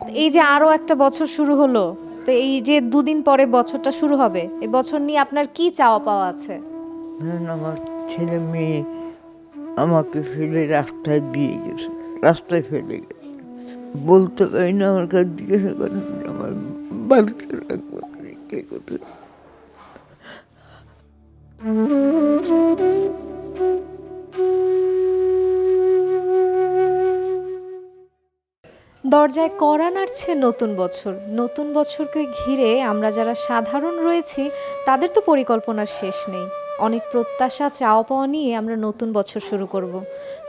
এই যে আরও একটা বছর শুরু হলো, তো এই যে দুদিন পরে বছরটা শুরু হবে এই বছর নিয়ে আপনার কি চাওয়া পাওয়া আছে? আমার ছেলে মেয়ে আমাকে ফেলে রাস্তায় দিয়ে গেছে, রাস্তায় ফেলে গেছে। বলতে পারি না, আমার কাছে জিজ্ঞাসা করেন, আমার বাড়িতে রাখব কে কোথায় দরজায় করা নাড়ছে নতুন বছর। নতুন বছরকে ঘিরে আমরা যারা সাধারণ রয়েছি, তাদের তো পরিকল্পনার শেষ নেই। অনেক প্রত্যাশা চাওয়া পাওয়া নিয়ে আমরা নতুন বছর শুরু করব।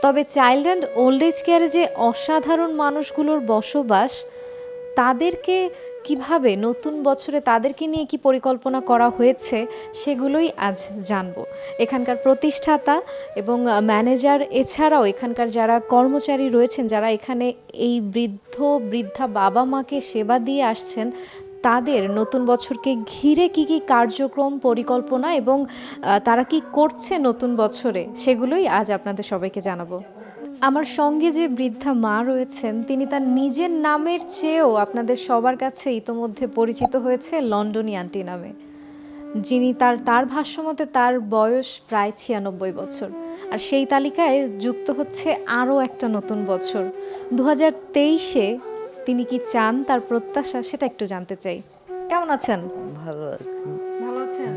তবে চাইল্ড অ্যান্ড ওল্ড এজ কেয়ারে যে অসাধারণ মানুষগুলোর বসবাস, তাদেরকে কীভাবে নতুন বছরে তাদেরকে নিয়ে কি পরিকল্পনা করা হয়েছে সেগুলোই আজ জানব। এখানকার প্রতিষ্ঠাতা এবং ম্যানেজার এছাড়াও এখানকার যারা কর্মচারী রয়েছেন, যারা এখানে এই বৃদ্ধ, বৃদ্ধা বাবা মাকে সেবা দিয়ে আসছেন, তাদের নতুন বছরকে ঘিরে কি কি কার্যক্রম, পরিকল্পনা এবং তারা কি করছে নতুন বছরে সেগুলোই আজ আপনাদের সবাইকে জানাব। আমার সঙ্গে যে বৃদ্ধা মা রয়েছেন তিনি তার নিজের নামের চেয়েও আপনাদের সবার কাছে ইতোমধ্যে পরিচিত হয়েছে লন্ডনী আন্টি নামে। যিনি তার তার ভাষ্যমতে তার বয়স প্রায় ছিয়ানব্বই বছর। আর সেই তালিকায় যুক্ত হচ্ছে আরও একটা নতুন বছর। দু হাজার তেইশে তিনি কি চান তার প্রত্যাশা সেটা একটু জানতে চাই। কেমন আছেন? ভালো আছি। ভালো আছেন?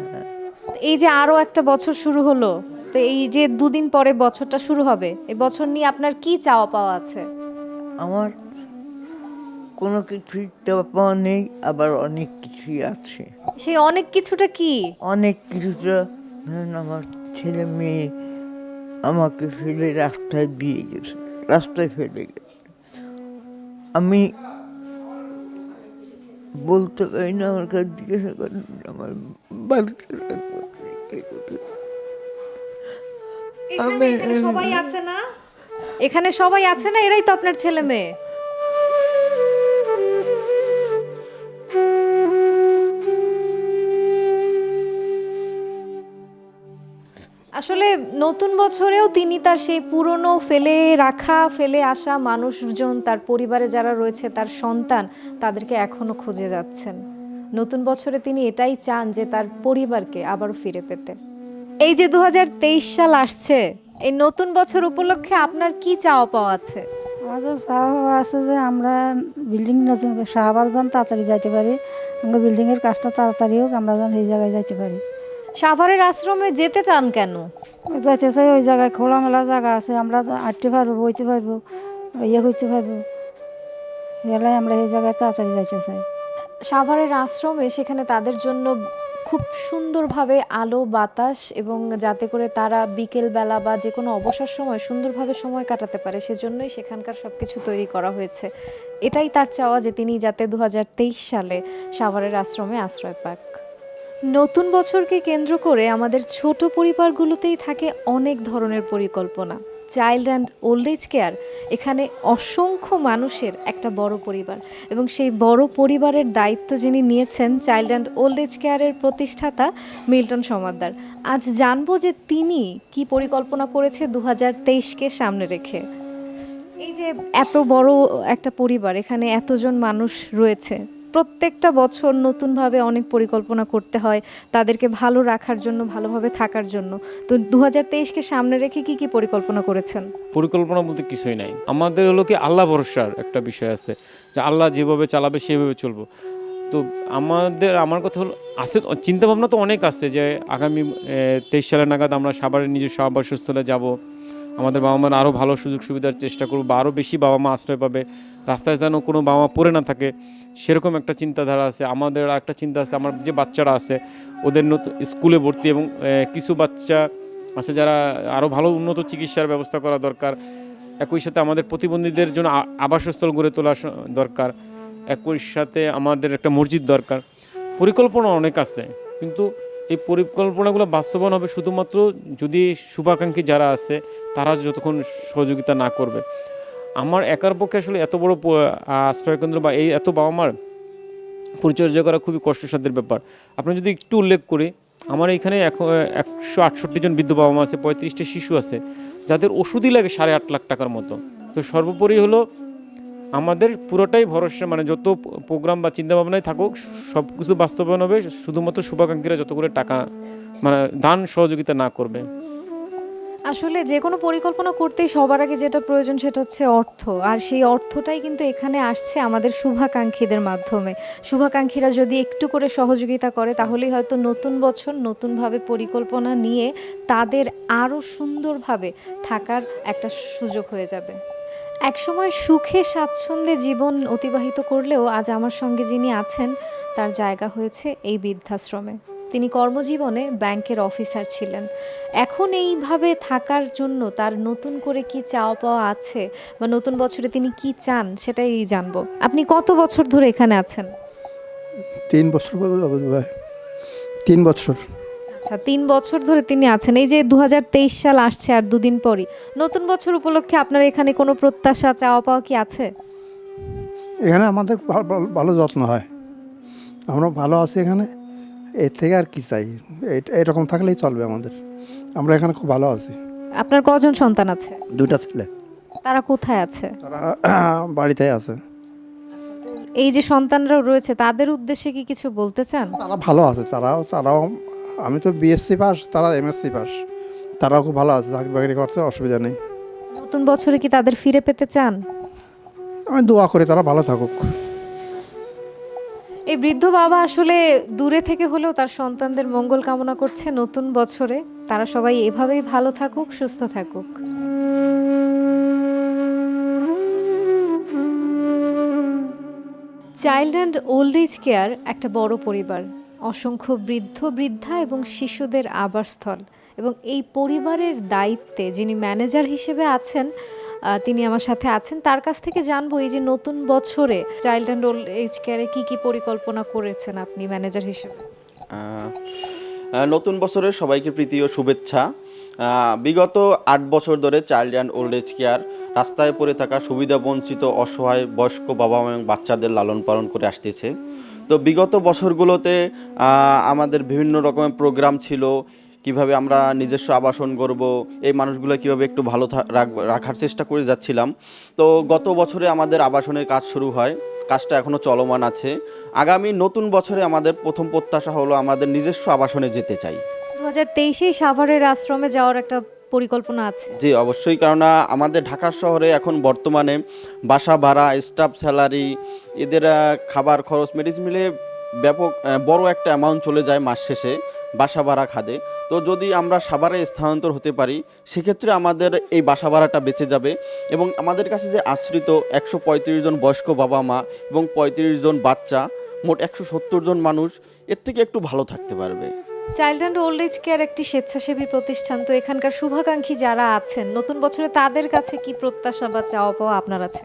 এই যে আরও একটা বছর শুরু হলো তো এই যে দুদিন পরে বছরটা শুরু হবে এই বছর নিয়ে আপনার কি চাওয়া পাওয়া আছে? আমার কোনো কিছুই চাওয়া পাওয়া নেই আবার অনেক কিছুই আছে। সেই অনেক কিছুটা কি? অনেক কিছুটা ধরেন আমার ছেলে মেয়ে আমাকে ফেলে রাস্তায় দিয়ে গেছে রাস্তায় ফেলে গেছে। আমি বলতে পারি না আমার কাছে জিজ্ঞাসা করেন আমার বাড়িতে রাখব এখানে এখানে সবাই আছে না? এখানে সবাই আছে না? এরাই তো আপনার ছেলে মেয়ে। আসলে নতুন বছরেও তিনি তার সেই পুরনো ফেলে রাখা ফেলে আসা মানুষজন তার পরিবারে যারা রয়েছে তার সন্তান তাদেরকে এখনও খুঁজে যাচ্ছেন। নতুন বছরে তিনি এটাই চান যে তার পরিবারকে আবারও ফিরে পেতে। এই যে দু হাজার তেইশ সাল আসছে এই নতুন বছর উপলক্ষে আপনার কি চাওয়া পাওয়া আছে? আমাদের চাওয়া আছে যে আমরা বিল্ডিং নতুন সাহাবার যেন তাড়াতাড়ি যাইতে পারি। আমরা বিল্ডিংয়ের কাজটা তাড়াতাড়ি হোক আমরা যেন এই জায়গায় যাইতে পারি। সাভারের আশ্রমে যেতে চান কেন? যাইতে চাই ওই জায়গায় খোলামেলা জায়গা আছে আমরা হাঁটতে পারব বইতে পারব ইয়ে করতে পারব। এলাই আমরা এই জায়গায় তাড়াতাড়ি যাইতে চাই। সাভারের আশ্রমে সেখানে তাদের জন্য খুব সুন্দরভাবে আলো, বাতাস এবং যাতে করে তারা বিকেল বেলা বা যে কোনো অবসর সময় সুন্দরভাবে সময় কাটাতে পারে, সেজন্যই সেখানকার সব কিছু তৈরি করা হয়েছে। এটাই তার চাওয়া যে তিনি যাতে দু হাজার তেইশ সালে সাভারের আশ্রমে আশ্রয় পাক। নতুন বছরকে কেন্দ্র করে আমাদের ছোট পরিবারগুলোতেই থাকে অনেক ধরনের পরিকল্পনা। Child and old age care এখানে অসংখ্য মানুষের একটা বড় পরিবার এবং সেই বড় পরিবারের দায়িত্ব যিনি নিয়েছেন চাইল্ড অ্যান্ড ওল্ড এজ কেয়ারের প্রতিষ্ঠাতা মিল্টন সমাদ্দার। আজ জানব যে তিনি কি পরিকল্পনা করেছে দু হাজার তেইশকে সামনে রেখে। এই যে এত বড় একটা পরিবার, এখানে এতজন মানুষ রয়েছে প্রত্যেকটা বছর নতুনভাবে অনেক পরিকল্পনা করতে হয় তাদেরকে ভালো রাখার জন্য, ভালোভাবে থাকার জন্য। তো দু হাজার তেইশকে সামনে রেখে কি কি পরিকল্পনা করেছেন? পরিকল্পনা বলতে কিছুই নাই। আমাদের হলো কি আল্লাহ ভরসার একটা বিষয় আছে, যে আল্লাহ যেভাবে চালাবে সেভাবে চলবো। তো আমাদের, আমার কথা হলো, আছে চিন্তা ভাবনা তো অনেক আছে যে আগামী তেইশ সালের নাগাদ আমরা সাভারের নিজস্ব আবাসস্থলে যাব। আমাদের বাবা মার আরও ভালো সুযোগ সুবিধার চেষ্টা করব বা আরও বেশি বাবা মা আশ্রয় পাবে। রাস্তায় যেন কোনো বাবা মা পড়ে না থাকে, সেরকম একটা চিন্তাধারা আছে। আমাদের আর একটা চিন্তা আছে, আমার যে বাচ্চারা আছে, ওদের নতুন স্কুলে ভর্তি এবং কিছু বাচ্চা আছে যারা আরও ভালো উন্নত চিকিৎসার ব্যবস্থা করা দরকার। একই সাথে আমাদের প্রতিবন্ধীদের জন্য আবাসস্থল গড়ে তোলা দরকার। একই সাথে আমাদের একটা মসজিদ দরকার। পরিকল্পনা অনেক আছে, কিন্তু এই পরিকল্পনাগুলো বাস্তবায়ন হবে শুধুমাত্র যদি শুভাকাঙ্ক্ষী যারা আছে, তারা যতক্ষণ সহযোগিতা না করবে। আমার একার পক্ষে আসলে এত বড় আশ্রয়কেন্দ্র বা এই এত বাবা মার পরিচর্যা করা খুবই কষ্টসাধ্যের ব্যাপার। আপনি যদি একটু উল্লেখ করি, আমার এখানে এখন একশো আটষট্টি জন বৃদ্ধ বাবা মা আছে, পঁয়ত্রিশটি শিশু আছে, যাদের ওষুধই লাগে সাড়ে আট লাখ টাকার মতো। তো সর্বোপরি হলো আমাদের পুরোটাই ভরসা মানে যত প্রোগ্রাম বা চিন্তা ভাবনায় থাকুক সব কিছু বাস্তবায়ন হবে, শুধুমাত্র শুভাকাঙ্ক্ষীরা যত করে টাকা মানে দান সহযোগিতা না করবে। আসলে যে কোনো পরিকল্পনা করতেই সবার আগে যেটা প্রয়োজন সেটা হচ্ছে অর্থ, আর সেই অর্থটাই কিন্তু এখানে আসছে আমাদের শুভাকাঙ্ক্ষীদের মাধ্যমে। শুভাকাঙ্ক্ষীরা যদি একটু করে সহযোগিতা করে, তাহলেই হয়তো নতুন বছর, নতুনভাবে পরিকল্পনা নিয়ে তাদের আরও সুন্দরভাবে থাকার একটা সুযোগ হয়ে যাবে। একসময় সুখে স্বাচ্ছন্দ্যে জীবন অতিবাহিত করলেও আজ আমার সঙ্গে যিনি আছেন, তার জায়গা হয়েছে এই বৃদ্ধাশ্রমে। তিনি কর্মজীবনে ব্যাংকের অফিসার ছিলেন। এখন এইভাবে থাকার জন্য তার নতুন করে কি চাওয়া পাওয়া আছে বা নতুন বছরে তিনি কি চান সেটাই জানব। আপনি কত বছর ধরে এখানে আছেন? তিন বছর তিন বছর। আচ্ছা তিন বছর ধরে তিনি আছেন। এই যে দু হাজার তেইশ সাল আসছে আর দুদিন পরই। নতুন বছর উপলক্ষে আপনার এখানে কোনো প্রত্যাশা চাওয়া পাওয়া কি আছে? এখানে আমাদের ভালো যত্ন হয়। আমরা ভালো আছি এখানে। এর থেকে আর কি চাই? এরকম থাকলেই চলবে আমাদের। আমরা এখানে খুব ভালো আছি। আপনার কজন সন্তান আছে? দুটা ছেলে। তারা কোথায় আছে? তারা বাড়িতে আছে। এই যে সন্তানরাও রয়েছে তাদের উদ্দেশ্যে কি কিছু বলতে চান? তারা ভালো আছে তারাও তারাও আমি তো বিএসসি পাস তারা এমএসসি পাস তারাও খুব ভালো আছে চাকরি বাকরি করতে অসুবিধা নেই। নতুন বছরে কি তাদের ফিরে পেতে চান? আমি দোয়া করি তারা ভালো থাকুক। এই বৃদ্ধ বাবা আসলে দূরে থেকে হলেও তার সন্তানদের মঙ্গল কামনা করছে নতুন বছরে। তারা সবাই এভাবেই ভালো থাকুক সুস্থ থাকুক। Child and old age care একটা বড় পরিবার, অসংখ্য বৃদ্ধ, বৃদ্ধা এবং শিশুদের আবাসস্থল। এবং এই পরিবারের দায়িত্বে যিনি ম্যানেজার হিসেবে আছেন তিনি আমার সাথে আছেন। তার কাছ থেকে জানব এই যে নতুন বছরে চাইল্ড অ্যান্ড ওল্ড এজ কেয়ারে কী কী পরিকল্পনা করেছেন আপনি ম্যানেজার হিসেবে? নতুন বছরের সবাইকে প্রীতি ও শুভেচ্ছা। বিগত আট বছর ধরে child and old age care, রাস্তায় পড়ে থাকা সুবিধাবঞ্চিত অসহায়, বয়স্ক বাবা এবং বাচ্চাদের লালন পালন করে আসতেছে। তো বিগত বছরগুলোতে আমাদের বিভিন্ন রকমের প্রোগ্রাম ছিল, কীভাবে আমরা নিজস্ব আবাসন করব, এই মানুষগুলো কীভাবে একটু ভালো রাখার চেষ্টা করে যাচ্ছিলাম। তো গত বছরে আমাদের আবাসনের কাজ শুরু হয়, কাজটা এখনও চলমান আছে। আগামী নতুন বছরে আমাদের প্রথম প্রত্যাশা হলো আমাদের নিজস্ব আবাসনে যেতে চাই। দু হাজার তেইশেই সাভারের আশ্রমে যাওয়ার একটা পরিকল্পনা আছে। জি, অবশ্যই। কেননা আমাদের ঢাকা শহরে এখন বর্তমানে বাসা ভাড়া স্টাফ স্যালারি এদের খাবার খরচ মেডিসিন মিলে ব্যাপক বড় একটা অ্যামাউন্ট চলে যায় মাস শেষে বাসা ভাড়া খাদে তো যদি আমরা সাভারে স্থানান্তর হতে পারি, সেক্ষেত্রে আমাদের এই বাসা ভাড়াটা বেঁচে যাবে এবং আমাদের কাছে যে আশ্রিত একশো পঁয়ত্রিশ জন বয়স্ক বাবা মা এবং পঁয়ত্রিশ জন বাচ্চা, মোট একশো সত্তর জন মানুষ, এর থেকে একটু ভালো থাকতে পারবে। Child and old age care একটি স্বেচ্ছাসেবী প্রতিষ্ঠান। তো এখানকার শুভাকাঙ্ক্ষী যারা আছেন, নতুন বছরে তাদের কাছে কি প্রত্যাশা বা চাওয়া পাওয়া আপনার আছে?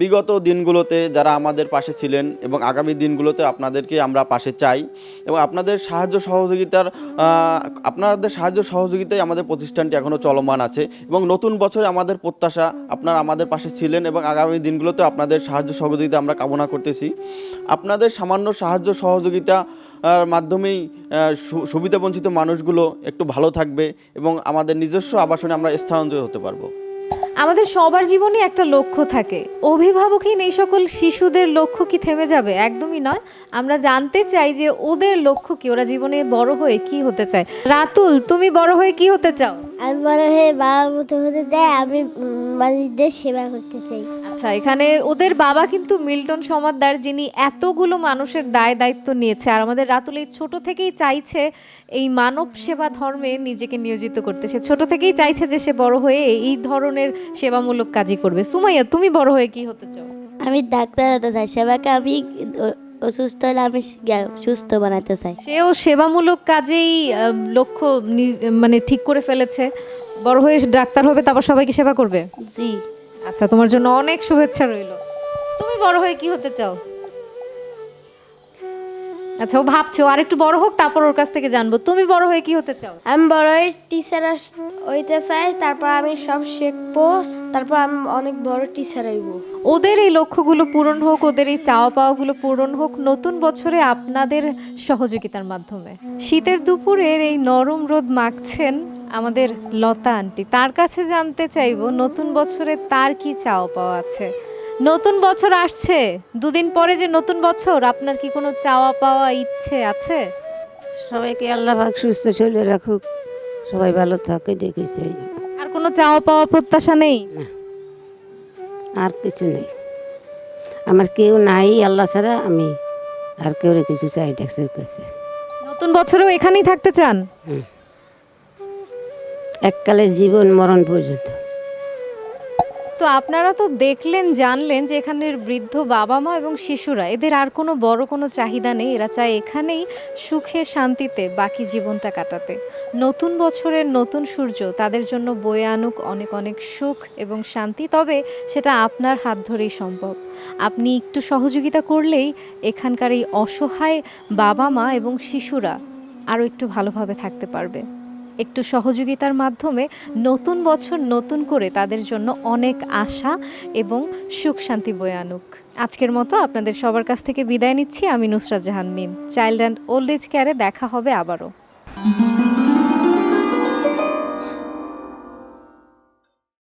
বিগত দিনগুলোতে যারা আমাদের পাশে ছিলেন এবং আগামী দিনগুলোতে আপনাদেরকে আমরা পাশে চাই এবং আপনাদের সাহায্য সহযোগিতার আপনাদের সাহায্য সহযোগিতায় আমাদের প্রতিষ্ঠানটি এখনও চলমান আছে এবং নতুন বছরে আমাদের প্রত্যাশা আপনারা আমাদের পাশে ছিলেন এবং আগামী দিনগুলোতে আপনাদের সাহায্য সহযোগিতা আমরা কামনা করতেছি। আপনাদের সামান্য সাহায্য সহযোগিতা মাধ্যমেই সুবিধাবঞ্চিত মানুষগুলো একটু ভালো থাকবে এবং আমাদের নিজস্ব আবাসনে আমরা স্থানান্তরিত হতে পারব। আমাদের সবার জীবনে একটা লক্ষ্য থাকে। অভিভাবকহীন এই সকল শিশুদের লক্ষ্য কি থেমে যাবে? একদমই নয়। আমরা জানতে চাই যে ওদের লক্ষ্য কি? ওরা জীবনে বড় হয়ে কি হতে চায়? রাতুল তুমি বড় হয়ে কি হতে চাও? আমি বড় হয়ে বাবার মতো হতে চাই। আমি মানুষদের সেবা করতে চাই। আচ্ছা এখানে ওদের বাবা কিন্তু মিল্টন সমাদ্দার যিনি এতগুলো মানুষের দায় দায়িত্ব নিয়েছে আর আমাদের রাতুল এই ছোট থেকেই চাইছে এই মানব সেবা ধর্মে নিজেকে নিয়োজিত করতে। সে ছোট থেকেই চাইছে যে সে বড় হয়ে এই ধরনের সেবামূলক কাজই করবে। সুমাইয়া তুমি বড় হয়ে কি হতে চাও? আমি ডাক্তার হতে চাই সেবাকে আমি অসুস্থ হলে আমি সুস্থ বানাতে চাই। সেও সেবামূলক কাজেই লক্ষ্য মানে ঠিক করে ফেলেছে। বড় হয়ে ডাক্তার হবে তারপর সবাইকে সেবা করবে? জি। আচ্ছা তোমার জন্য অনেক শুভেচ্ছা রইল। তুমি বড় হয়ে কি হতে চাও? আচ্ছা ও ভাবছে ও আরেকটু বড় হোক তারপর ওর কাছ থেকে জানব। তুমি বড় হয়ে কি হতে চাও? আমি বড় হয়ে টিচার হইতে চাই তারপর আমি সব শিখব তারপর আমি অনেক বড় টিচার হইব। ওদের এই লক্ষ্যগুলো পূরণ হোক ওদের এই চাওয়া পাওয়াগুলো পূরণ হোক নতুন বছরে আপনাদের সহযোগিতার মাধ্যমে। শীতের দুপুরের এই নরম রোদ মাখছেন আমাদের লতা আন্টি। তার কাছে জানতে চাইব নতুন বছরে তার কি চাওয়া পাওয়া আছে? নতুন বছর আসছে। দুদিন পরে যে নতুন বছর আপনার কি কোনো চাওয়া পাওয়া ইচ্ছে আছে? সবাইকে আল্লাহ পাক সুস্থ চলে রাখুক। সবাই ভালো থাকে দেখে চাই। আর কোনো চাওয়া পাওয়া প্রত্যাশা নেই? আর কিছু নেই। আমার কেউ নাই আল্লাহ ছাড়া আমি আর কেউ কিছু চাই ডাক্তার কাছে। নতুন বছরেও এখানেই থাকতে চান? এককালে জীবন মরণ পর্যন্ত। আপনারা তো দেখলেন, জানলেন যে এখানের বৃদ্ধ বাবা মা এবং শিশুরা, এদের আর কোনো বড় কোনো চাহিদা নেই। এরা চায় এখানেই সুখে, শান্তিতে বাকি জীবনটা কাটাতে। নতুন বছরের নতুন সূর্য, তাদের জন্য বয়ে আনুক অনেক অনেক সুখ এবং শান্তি, তবে সেটা আপনার হাত ধরেই সম্ভব। আপনি একটু সহযোগিতা করলেই এখানকার এই অসহায় বাবা মা এবং শিশুরা আরও একটু ভালোভাবে থাকতে পারবে। একটু সহযোগিতার মাধ্যমে নতুন বছর নতুন করে তাদের জন্য অনেক আশা এবং সুখ শান্তি বয়ে আনুক। আজকের মতো আপনাদের সবার কাছ থেকে বিদায় নিচ্ছি, আমি Nusrat Jahan Mim. Child and old age কেয়ারে দেখা হবে আবারও।